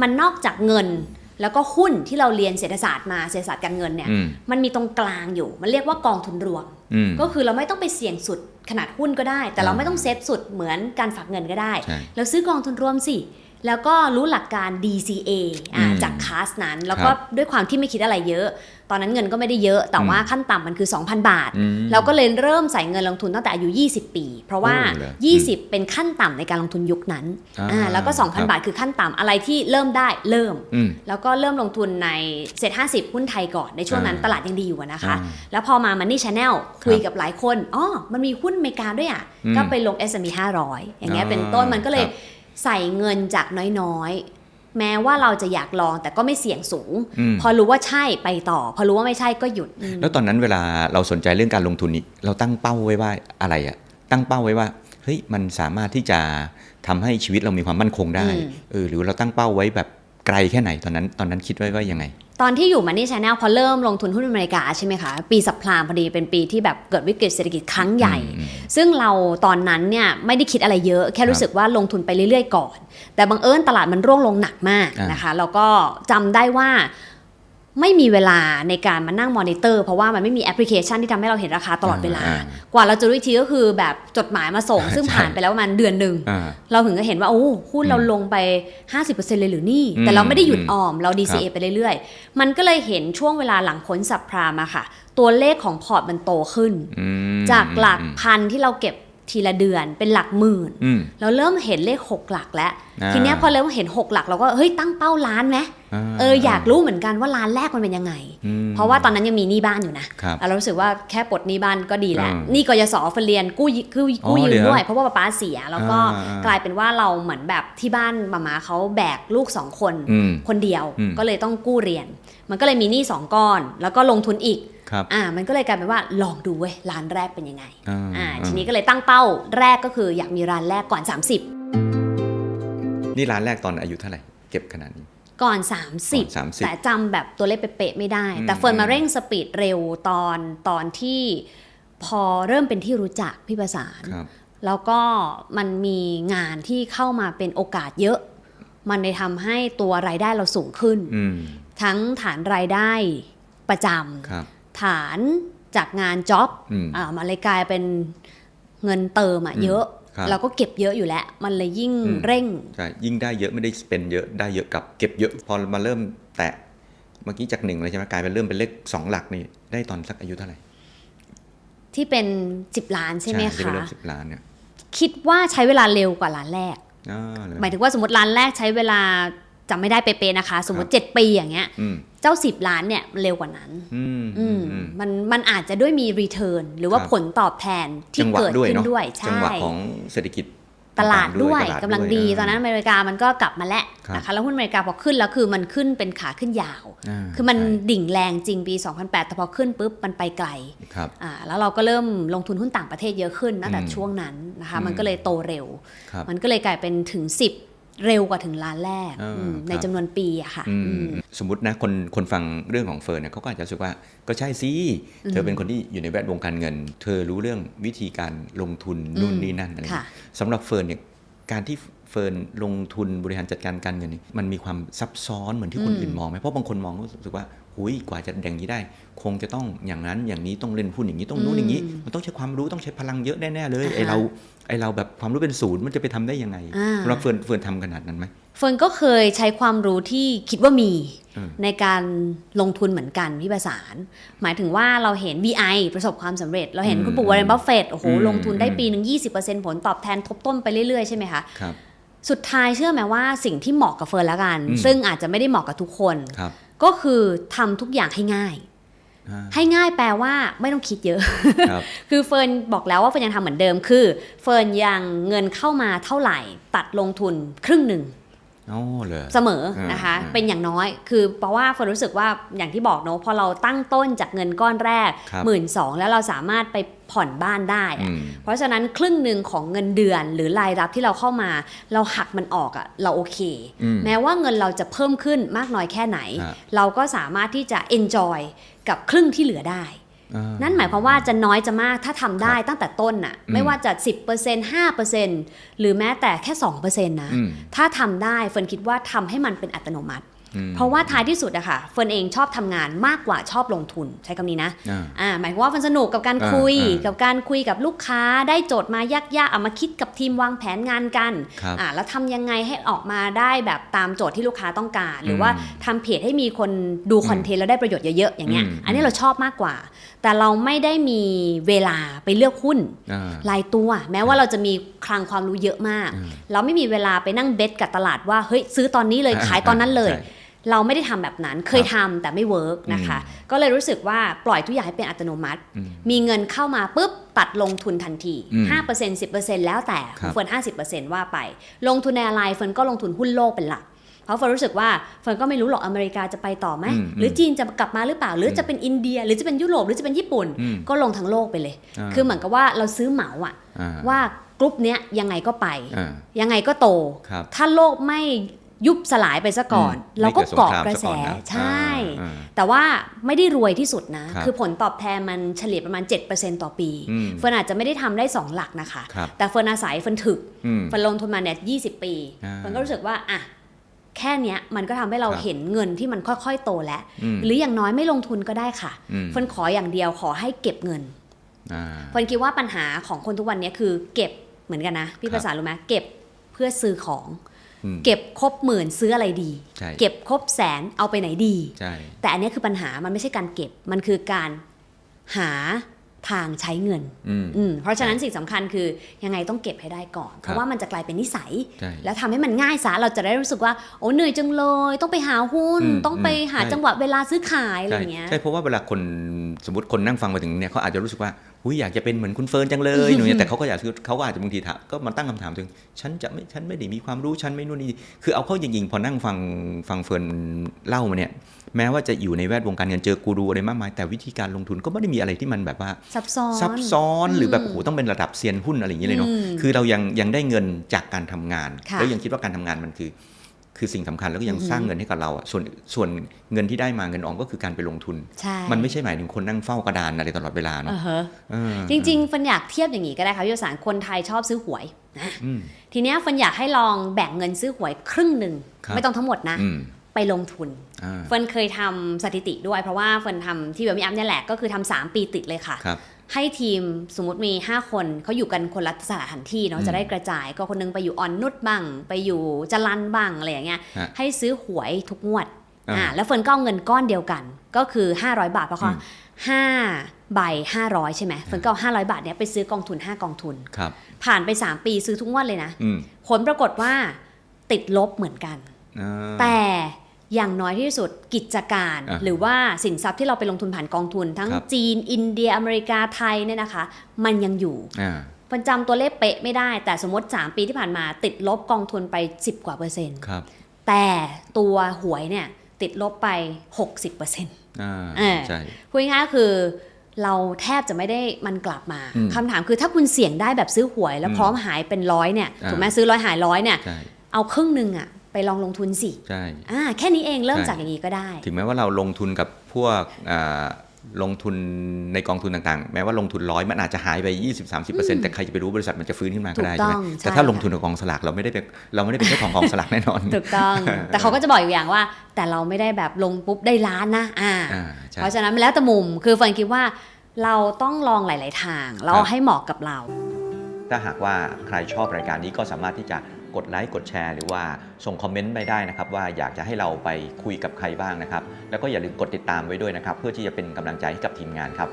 มันนอกจากเงิน แล้วก็หุ้นที่เราเรียนเศรษฐศาสตร์มาเศรษฐศาสตร์การเงินเนี่ยอืมมันมีตรงกลางอยู่ มันเรียกว่ากองทุนรวม อืม ก็คือเราไม่ต้องไปเสี่ยงสุดขนาดหุ้นก็ได้ แต่เราอ่าไม่ต้องเซฟสุดเหมือนการฝากเงินก็ได้ ใช่ เราซื้อกองทุนรวมสิ แล้วก็รู้หลักการ DCA อ่าอืมจากคลาสนั้น แล้วก็ครับด้วยความที่ไม่คิดอะไรเยอะ ตอนนั้นเงินก็ไม่ได้เยอะ แต่ว่าอืมขั้นต่ำมันคือ 2,000 บาทอืมเราก็เลยเริ่มใส่เงินลงทุนตั้งแต่อายุ 20 ปี เพราะว่าโอ้เหรอ20 เป็นขั้นต่ำในการลงทุนยุคนั้นอ่าอ่าแล้วก็ครับ2,000 บาทคือขั้นต่ำอะไรที่เริ่มได้เริ่มอืมแล้วก็เริ่มลงทุนในเซ็ต50หุ้นไทยก่อนในช่วงนั้นอ่าตลาดยังดีอยู่อะนะคะอ่าแล้วพอมา Money Channel คุยกับหลายคนอ๋อมันมีหุ้นอเมริกาด้วยอะอืมก็ไปลง S&P 500อย่างเงี้ยอ่าเป็นต้นมันก็เลยครับ ใส่เงินจากน้อยๆ แม้ว่าเราจะอยากลองแต่ก็ไม่เสี่ยงสูงอืมพอรู้ว่าใช่ไปต่อ พอรู้ว่าไม่ใช่ก็หยุดอืมแล้วตอนนั้นเวลาเราสนใจเรื่องการลงทุนนี้เราตั้งเป้าไว้ว่าอะไรอะตั้งเป้าไว้ว่าเฮ้ยมันสามารถที่จะทำให้ชีวิตเรามีความมั่นคงได้อืมเออหรือเราตั้งเป้าไว้แบบไกลแค่ไหนตอนนั้น ตอนนั้นคิดไว้ว่ายังไง ตอนที่อยู่ Money Channel พอเริ่มลงทุนหุ้นอเมริกาใช่ไหมคะ ปีสับพลามพอดีเป็นปีที่แบบเกิดวิกฤตเศรษฐกิจครั้งใหญ่อืมซึ่งเราตอนนั้นเนี่ยไม่ได้คิดอะไรเยอะแค่รู้สึกว่าลงทุนไปเรื่อยๆก่อน แต่บังเอิญตลาดมันร่วงลงหนักมากอ่านนะคะแล้วก็จำได้ว่า ไม่มีเวลาในการมานั่งมอนิเตอร์เพราะว่ามันไม่มีแอปพลิเคชันที่ทำให้เราเห็นราคาตลอดเวลาอ่ากว่าเราจะรู้อีกทีก็คือแบบจดหมายมาส่ง ซึ่งใช่ผ่านไปแล้วประมาณเดือนหนึ่งอ่าเราถึงจะเห็นว่าโอ้หุ้นเราลงไป 50%เลยหรือนี่ แต่เราไม่ได้หยุดออมเรา DCA ไปเรื่อยๆ มันก็เลยเห็นช่วงเวลาหลังพ้นสับพรามอะค่ะ ตัวเลขของพอร์ตมันโตขึ้นอืมจากหลักอืมพันที่เราเก็บ ทีละเดือนเป็นหลักหมื่นอืมเราเริ่มเห็นเลข 6 หลักแล้วอ่าทีเนี้ยพอเริ่มเห็น 6 หลักเราก็เฮ้ยตั้งเป้าล้านไหมเอออยากรู้เหมือนกันว่าล้านแรกมันเป็นยังไงอืมเพราะว่าตอนนั้นยังมีหนี้บ้านอยู่นะครับเรารู้สึกว่าแค่ปลดหนี้บ้านก็ดีแล้วอืมหนี่กยศเฟเรียนกู้ยืกู้กู้อ๋อยืเดี๋มยวด้วย เพราะว่าป๊าป๊าเสียแล้วก็อ่าอ่ากลายเป็นว่าเราเหมือนแบบที่บ้านมาม่าเขาแบกลูกสองคนอืมคนเดียวอืมก็เลยต้องกู้เรียน มันก็เลยมีหนี้สองก้อน แล้วก็ลงทุนอีก ครับอ่ามันก็เลยกลายเป็นว่าลองดูเว้ยร้านแรกเป็นยังไงอ่าอ่าอ่าทีนี้ก็เลยตั้งเป้าแรกก็คืออยากมีร้านแรกก่อน 30 นี่ร้านแรกตอนอายุเท่าไหร่เก็บขนาดนี้ก่อนก่อน30 30 แต่จำแบบตัวเลขเป๊ะๆไม่ได้อืมแต่เฟิร์นมาเร่งสปีดเร็วตอนตอนที่พอเริ่มเป็นที่รู้จักพี่ประสานครับแล้วก็มันมีงานที่เข้ามาเป็นโอกาสเยอะ มันเลยทำให้ตัวรายได้เราสูงขึ้นอืมทั้งฐานรายได้ประจครับำ ฐานจากงานจ็อบอืมอ่ามันเลยกลายเป็นเงินเติมอะอืมเยอะครับเราก็เก็บเยอะอยู่แล้ว มันเลยยิ่งอืมเร่งใช่ยิ่งได้เยอะไม่ได้เป็นเยอะได้เยอะกับเก็บเยอะพอมาเริ่มแตะเมื่อกี้จากหนึ่งเลยใช่ไหมกลายเป็นเริ่มเป็นเลขสองหลักนี่ได้ตอนสักอายุเท่าไหร่ ที่เป็น10ล้านใช่ไหมที่คะเริ่มสิบล้านเนี่ยคิดว่าใช้เวลาเร็วกว่าล้านแรกอ่าเลยหมายถึงว่าสมมติล้านแรกใช้เวลาจำไม่ได้เป๊ะๆนะคะ สมมติ 7 ปีอย่างเงี้ยอืม เจ้า 10 ล้านเนี่ยเร็วกว่านั้นอืมอืมอืมมันมันอาจจะด้วยมีรีเทิร์นหรือว่าครับผลตอบแทนที่จังหวะเกิดด้วยขึ้นเนาะด้วยจังใช่หวะของเศรษฐกิจตลาดต่งๆด้วยตลากำลังดีาตอนนั้นอเมริกามันก็กลับมาแล้วครับนะคะแล้วหุ้นอเมริกาพอขึ้นแล้วคือมันขึ้นเป็นขาขึ้นยาวาคือมันใช่ดิ่งแรงจริงปี 2008 แต่พอขึ้นปุ๊บมันไปไกลครับอ่าแล้วเราก็เริ่มลงทุนหุ้นต่างประเทศเยอะขึ้นตั้งแต่อืมช่วงนั้นนะคะอืมมันก็เลยโตเร็วครับมันก็เลยกลายเป็นถึง 10 เร็วกว่าถึงล้านแรกอ่าอืมครับในจำนวนปีอะค่ะอืมอืมสมมตินะคนคนฟังเรื่องของเฟิร์นเนี่ยเขาก็อาจจะรู้สึกว่าก็ใช่สิเธอเป็นคนที่อยู่ในแวดวงการเงิน เธอรู้เรื่องวิธีการลงทุนนู่นอืมนี่นั่นอะไรค่ะสำหรับเฟิร์นเนี่ยการที่ เฟิร์นลงทุนบริหารจัดการการเงินนี่มันมีความซับซ้อนเหมือนที่คนอืมอื่นมองไหมเพราะบางคนมองก็รู้สึกว่าหุยกว่าจะอย่างนี้ได้ คงจะต้องอย่างนั้นอย่างนี้ต้องเล่นหุ้นอย่างนี้ต้องนู้นอย่างนี้ มันต้องใช้ความรู้ต้องใช้พลังเยอะแน่ๆเลยอ่าฮะไอเราไอเราแบบความรู้เป็นศูนย์มันจะไปทำได้ยังไงอ่าสำหรับเฟิร์นเฟิร์นทำขนาดนั้นไหมเฟิร์นก็เคยใช้ความรู้ที่คิดว่ามีอืมในการลงทุนเหมือนกันพี่ประสาน หมายถึงว่าเราเห็น VI ประสบความสำเร็จ เราเห็นอืมคุณปู่วอร์เรนบัฟเฟตโอ้โหอืมลงทุนได้อืมปีหนึ่ง20%ผลตอบแทนทบต้นไปเรื่อยๆใช่ไหมคะครับ สุดท้ายเชื่อไหมว่าสิ่งที่เหมาะกับเฟิร์นแล้วกันอืมซึ่งอาจจะไม่ได้เหมาะกับทุกคนครับก็คือทำทุกอย่างให้ง่ายอ่าให้ง่ายแปลว่าไม่ต้องคิดเยอะครับคือเฟิร์นบอกแล้วว่าเฟิร์นยังทำเหมือนเดิม คือ เฟิร์นยังเงินเข้ามาเท่าไหร่ ตัดลงทุนครึ่งหนึ่งอ๋อ เลยเสมออ่านนะคะอ่าเป็นอย่างน้อย คือเพราะว่าเฟิร์นรู้สึกว่าอย่างที่บอกเนอะพอเราตั้งต้นจากเงินก้อนแรกครับหมื่นสองแล้วเราสามารถไปผ่อนบ้านได้อะอืมเพราะฉะนั้นครึ่งหนึ่งของเงินเดือนหรือรายรับที่เราเข้ามา เราหักมันออกอะเราโอเคอืมแม้ว่าเงินเราจะเพิ่มขึ้นมากน้อยแค่ไหนฮะเราก็สามารถที่จะ enjoy กับครึ่งที่เหลือได้อ่า นั่นหมายความว่าจะน้อยจะมากถ้าทำได้ตั้งแต่ต้นน่ะอืมไม่ว่าจะ 10% 5%หรือแม้แต่แค่ 2%นะอืมถ้าทำได้เฟิร์นคิดว่าทำให้มันเป็นอัตโนมัติอืม เพราะว่าท้ายที่สุดอะค่ะเฟิร์นเองชอบทำงานมากกว่าชอบลงทุนใช้คำนี้นะอ่าอ่าหมายความว่าเฟิร์นสนุกกับการอ่าคุยอ่ากับการคุยกับลูกค้าได้โจทย์มายากๆเอามาคิดกับทีมวางแผนงานกันครับอ่าแล้วทำยังไงให้ออกมาได้แบบตามโจทย์ที่ลูกค้าต้องการ หรือว่าอืมทำเพจให้มีคนดูคอนเทนต์แล้วได้ประโยชน์เยอะๆอย่างเงี้ยอืมอันนี้เราชอบมากกว่า แต่เราไม่ได้มีเวลาไปเลือกหุ้นอ่ารายตัว แม้ว่าเราจะมีคลังความรู้เยอะมากอืมเราไม่มีเวลาไปนั่งเบสกับตลาดว่าเฮ้ยซื้อตอนนี้เลยอ่าขายตอนนั้นเลยใช่ เราไม่ได้ทำแบบนั้นเคยทำแต่ไม่เวิร์กนะคะ ก็เลยรู้สึกว่าปล่อยทุกอย่างให้เป็นอัตโนมัติอืมมีเงินเข้ามาปุ๊บตัดลงทุนทันทีอืม5% 10%แล้วแต่ครับเฟิร์น50%ว่าไป ลงทุนในอะไรเฟิร์นก็ลงทุนหุ้นโลกเป็นหลักเพราะเฟิร์นรู้สึกว่าเฟิร์นก็ไม่รู้หรอกอเมริกาจะไปต่อไหมอืมหรือจีนจะกลับมาหรือเปล่า หรือจะเป็นอินเดีย หรือจะเป็นยุโรปหรือจะเป็นญี่ปุ่นอืมก็ลงทั้งโลกไปเลยอ่าคือเหมือนกับว่าเราซื้อเหมาอะอ่าว่ากรุ๊ปเนี้ยยังไงก็ไปอ่ายังไงก็โตครับถ้าโลกไม่ ยุบสลายไปซะก่อนอืมเราก็ไม่เกิดสงเกาะครามกระแสซะก่อนนะใช่อ่าแต่ว่าไม่ได้รวยที่สุดนะครับคือผลตอบแทนมันเฉลี่ยประมาณ 7%ต่อปีอืมเฟิร์นอาจจะไม่ได้ทำได้ 2 หลักนะคะครับแต่เฟิร์นอาศัยเฟิร์นถึกอืมเฟิร์นลงทุนมาเนี่ย20ปีอ่าเฟิร์นก็รู้สึกว่าอะแค่เนี้ยมันก็ทำให้เราครับเห็นเงินที่มันค่อยๆ โตแล้วอืมหรืออย่างน้อยไม่ลงทุนก็ได้ค่ะอืมเฟิร์นขออย่างเดียวขอให้เก็บเงินอ่าเฟิร์นคิดว่าปัญหาของคนทุกวันนี้คือเก็บเหมือนกันนะพี่ครับภาษารู้ไหมเก็บเพื่อซื้อของอืม เก็บครบหมื่นซื้ออะไรดีใช่เก็บครบแสนเอาไปไหนดีใช่แต่อันนี้คือปัญหามันไม่ใช่การเก็บมันคือการหาทางใช้เงินอืมอืมเพราะฉะนั้นสิ่งสำคัญคือยังไงต้องเก็บให้ได้ก่อน เพครับราะว่ามันจะกลายเป็นนิสัยใช่แล้วทำให้มันง่ายซะเราจะได้รู้สึกว่าโอ้เหนื่อยจังเลย ต้องไปหาหุ้นอืมต้องไปหาใช่จังหวะเวลาซื้อขายอะไรใช่อย่างเงี้ยใช่เพราะว่าเวลาคนสมมติคนนั่งฟังมาถึงเนี่ยเขาอาจจะรู้สึกว่า อุ้ยอยากจะเป็นเหมือนคุณเฟิร์นจังเลยหนูเนี่ยแต่เขาก็อยากคือเขาก็อาจจะบางทีถามก็มาตั้งคำถามถึงฉันจะไม่ฉันไม่ได้มีความรู้ฉันไม่นู่นนี่คือเอาเข้าจริงๆพอนั่งฟังฟังเฟิร์นเล่ามาเนี่ย แม้ว่าจะอยู่ในแวดวงการเงินเจอกูรูอะไรมากมาย แต่วิธีการลงทุนก็ไม่ได้มีอะไรที่มันแบบว่าซับซ้อนซับซ้อนหรือแบบอืมโอ้โหต้องเป็นระดับเซียนหุ้นอะไรอย่างเงี้ยเลยเนาะอืมคือเรายังยังได้เงินจากการทำงานค่ะแล้วยังคิดว่าการทำงานมันคือ คือสิ่งสำคัญแล้วก็ยังอือหือสร้างเงินให้กับเราอะส่วนส่วนเงินที่ได้มาเงินออมก็คือการไปลงทุนใช่มันไม่ใช่หมายถึงคนนั่งเฝ้ากระดานอะไรตลอดเวลาเนาะอ่าฮะเออจริงๆฟันอยากเทียบอย่างนี้ก็ได้ค่ะพี่วสารคนไทยชอบซื้อหวยนะอืมทีเนี้ยฟันอยากให้ลองแบ่งเงินซื้อหวยครึ่งหนึ่งครับไม่ต้องทั้งหมดนะอืมไปลงทุนอ่าเฟิร์นเคยทำสถิติด้วยเพราะว่าเฟิร์นทำที่เบลมีอัพเนี่ยแหละก็คือทำสามปีติดเลยค่ะครับให้ทีมสมมติมี 5 คนเขาอยู่กันคนละสถานที่เนาะอืมจะได้กระจาย ก็คนนึงไปอยู่อ่อนนุชบ้าง ไปอยู่จรันบ้างอะไรอย่างเงี้ยฮะให้ซื้อหวยทุกงวดอ่า อ่าแล้วเฟิร์นก็เอาเงินก้อนเดียวกัน ก็คือ 500 บาทเพราะเขาอืมห้าใบ500 ใช่ไหมเฟิร์นก็เอา500 บาทเนี้ยไปซื้อกองทุน 5 กองทุน ครับ ผ่านไป 3 ปีซื้อทุกงวดเลยนะ อืมผลปรากฏว่าติดลบเหมือนกัน อ่าแต่ อย่างน้อยที่สุดกิจการอะหรือว่าสินทรัพย์ที่เราไปลงทุนผ่านกองทุน ทั้งครับจีน อินเดียอเมริกาไทยเนี่ยนะคะ มันยังอยู่อ่ามันจำตัวเลขเป๊ะไม่ได้ แต่สมมติ 3 ปีที่ผ่านมาติดลบกองทุนไป 10 กว่าเปอร์เซ็นต์ครับแต่ตัวหวยเนี่ยติดลบไป 60เปอร์เซ็นต์อ่าเออใช่พูดง่ายๆคือเราแทบจะไม่ได้มันกลับมาอืมคำถามคือถ้าคุณเสี่ยงได้แบบซื้อหวยแล้วอืมพร้อมหายเป็นร้อยเนี่ยอ่าถูกไหมซื้อร้อยหายร้อยเนี่ยใช่เอาครึ่งหนึ่งอะ ไปลองลงทุนสิใช่อ่าแค่นี้เองเริ่มใช่จากอย่างนี้ก็ได้ ถึงแม้ว่าเราลงทุนกับพวกอ่าลงทุนในกองทุนต่างๆ แม้ว่าลงทุนร้อยมันอาจจะหายไป 20-30%แต่ใครจะไปรู้บริษัทมันจะฟื้นขึ้นมาก็ได้ถูกต้ใช่อไหมงแต่ถ้าใช่ลงทุนกับกองสลากเราไม่ได้เป็นเราไม่ได้เป็นเจ้าของกองสลากแน่นอนถูกต้อง แต่เขาก็จะบอกอยู่อย่างว่า แต่เราไม่ได้แบบลงปุ๊บได้ล้านนะอ่าอ่าใช่เพราะฉะนั้นมันแล้วแต่มุมคือเฟิร์นคิดว่าเราต้องลองหลาย ๆ ทางแล้วครับให้เหมาะกับเรา ถ้าหากว่าใครชอบรายการนี้ก็สามารถที่จะ กดไลค์กดแชร์หรือว่าส่งคอมเมนต์ไปได้นะครับ ว่าอยากจะให้เราไปคุยกับใครบ้างนะครับ แล้วก็อย่าลืมกดติดตามไว้ด้วยนะครับ เพื่อที่จะเป็นกำลังใจให้กับทีมงานครับ